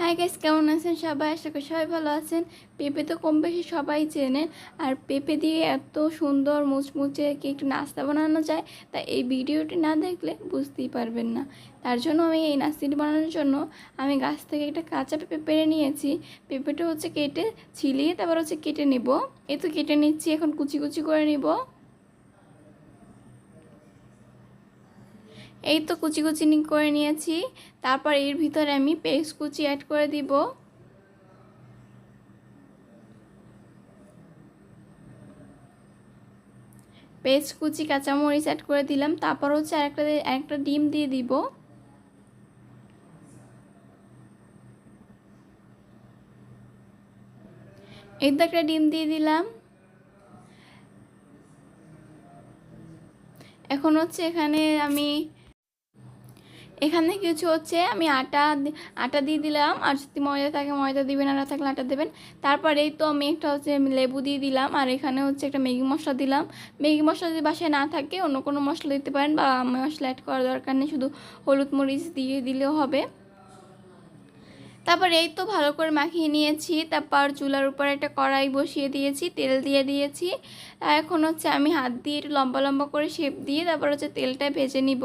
Hi guys কেমন আছেন সবাই? আশা করি সবাই ভালো আছেন। পেঁপে তো কম বেশি সবাই চেনেন। আর পেঁপে দিয়ে এত সুন্দর মুচমুচে কি একটু নাস্তা বানানো যায়, তা এই ভিডিওটি না দেখলে বুঝতেই পারবেন না। তার জন্য আমি এই নাস্তাটি বানানোর জন্য আমি গাছ থেকে একটা কাঁচা পেঁপে পেরে নিয়েছি। পেঁপেটা হচ্ছে কেটে ছিলিয়ে তারপর হচ্ছে কেটে নেব। এ তো কেটে নিচ্ছি, এখন কুচি কুচি করে নিব। এই তো কুচি কুচি করে নিয়েছি। তারপর এর ভিতরে আমি পেস্ট কুচি অ্যাড করে দিব। পেস্ট কুচি, কাঁচামরিচ অ্যাড করে দিলাম। তারপর হচ্ছে আরেকটা আরেকটা ডিম দিয়ে দিব। এই তো একটা ডিম দিয়ে দিলাম। এখন হচ্ছে এখানে আমি এখানে কিছু হচ্ছে, আমি আটা আটা দিয়ে দিলাম, আর যদি ময়দা থাকে ময়দা দিবেন আটা থাকলে আটা দেবেন। তারপরেই তো আমি একটা হচ্ছে লেবু দিয়ে দিলাম, আর এখানে হচ্ছে একটা ম্যাগি মশলা দিলাম। ম্যাগি মশলা যদি বাসায় না থাকে, অন্য কোনো মশলা দিতে পারেন বা মশলা অ্যাড করার দরকার নেই, শুধু হলুদ মরিচ দিয়ে দিলেও হবে। তারপর এই তো ভালো করে মাখিয়ে নিয়েছি, তারপর চুলার উপরে একটা কড়াই বসিয়ে দিয়েছি, তেল দিয়ে দিয়েছি। এখন হচ্ছে আমি হাত দিয়ে একটু লম্বা লম্বা করে শেপ দিয়ে তারপর হচ্ছে তেলটা ভেজে নিব।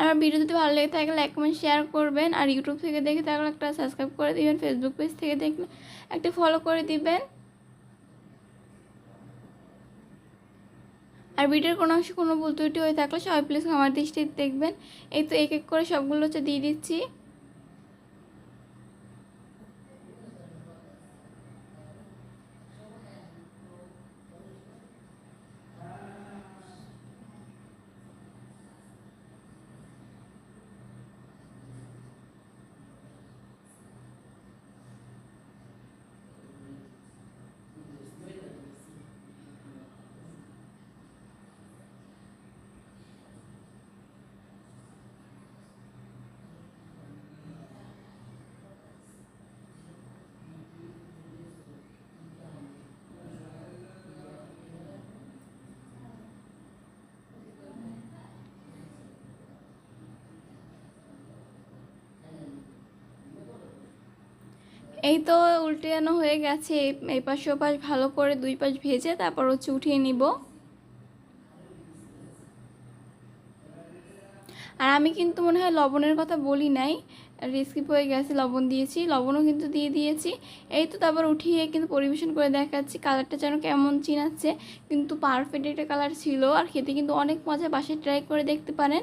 আমার ভিডিও যদি ভালো লেগে থাকে লাইক কমেন্ট শেয়ার করবেন। আর ইউটিউব থেকে দেখে থাকলে একটা সাবস্ক্রাইব করে দিবেন ফেসবুক পেজ থেকে দেখলে একটা ফলো করে দিবেন। আর ভিডিওর কোনো অংশে কোনো ভুল ত্রুটি হয়ে থাকলে সবাই প্লিজ আমার দৃষ্টিতে দেখবেন। এই তো এক এক করে সবগুলো হচ্ছে দিয়ে দিচ্ছি। এই তো উল্টানো হয়ে গেছে। এই- পাশ ও পাশ ভালো করে দুই পাশ ভেজে তারপর হচ্ছে উঠিয়ে নিব। আর আমি কিন্তু মনে হয় লবণের কথা বলি নাই। রেস্কিপ হয়ে গেছে, লবণ দিয়েছি। লবণও কিন্তু দিয়ে দিয়েছি। এই তো তারপর উঠিয়ে কিন্তু পরিবেশন করে দেখাচ্ছি কালারটা যেন কেমন চিনাচ্ছে। কিন্তু পারফেক্ট একটা কালার ছিল। আর খেতে কিন্তু অনেক মজা, বাসায় ট্রাই করে দেখতে পারেন।